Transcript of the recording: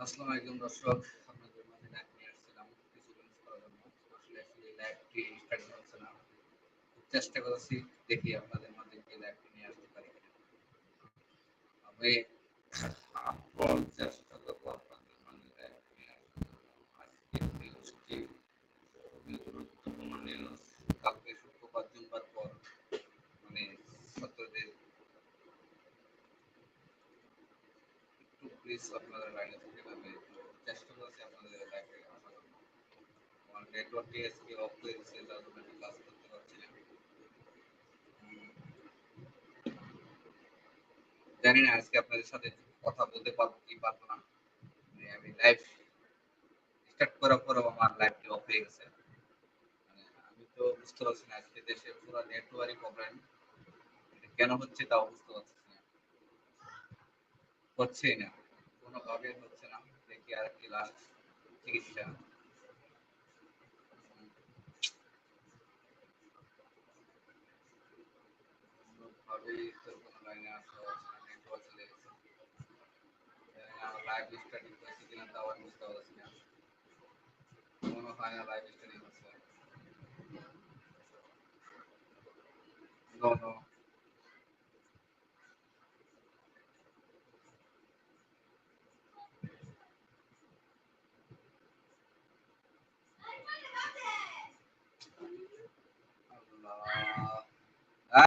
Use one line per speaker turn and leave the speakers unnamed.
আসসালামু আলাইকুম দর্শক, আপনাদের মাঝে লাইভ নিয়ে আসছিলাম, কিছু জিনিস করার জন্য। আসলে আসলে লাইভটি স্টার্ট হচ্ছে না। চেষ্টা করছি, দেখি আপনাদের মাঝে কি লাইভটি নিয়ে আসতে পারি আমি আপ্রাণ চেষ্টা করব আপনাদের মাঝে লাইভ নিয়ে আজকের নিউজটি খুবই গুরুত্বপূর্ণ নিউজ প্লিজ আপনারা লাইনে থেকে আমি চেষ্টা করছি আপনাদের লাইভে আসার আমার নেটওয়ার্কটি আজকে অফ হয়ে গেছে যার জন্য আমি ক্লাস করতে পারছি না। জানি না, আজকে আপনাদের সাথে কথা বলতে পারব কি পারব না। মানে আমি লাইভ স্টার্ট করার পরেও আমার লাইভটি অফ হয়ে গেছে। মানে আমি তো বুঝতে পারছি না, আজকে দেশে পুরো নেটওয়ার্ক প্রবলেম কেন হচ্ছে তাও বুঝতে পারছি না। হচ্ছেই না। কোনোভাবে হচ্ছে না দেখি আর কি লাস্ট চিকিৎসা কোনোভাবেই তো কোনো লাইনে আসা হচ্ছে না নেটওয়ার্ক চলে গেছে জানি না আমার লাইভ স্টার্টিং হয়েছে কিনা তাও আমি বুঝতে পারছি না মনে হয় না লাইভ স্টার্টিং হচ্ছে নো নো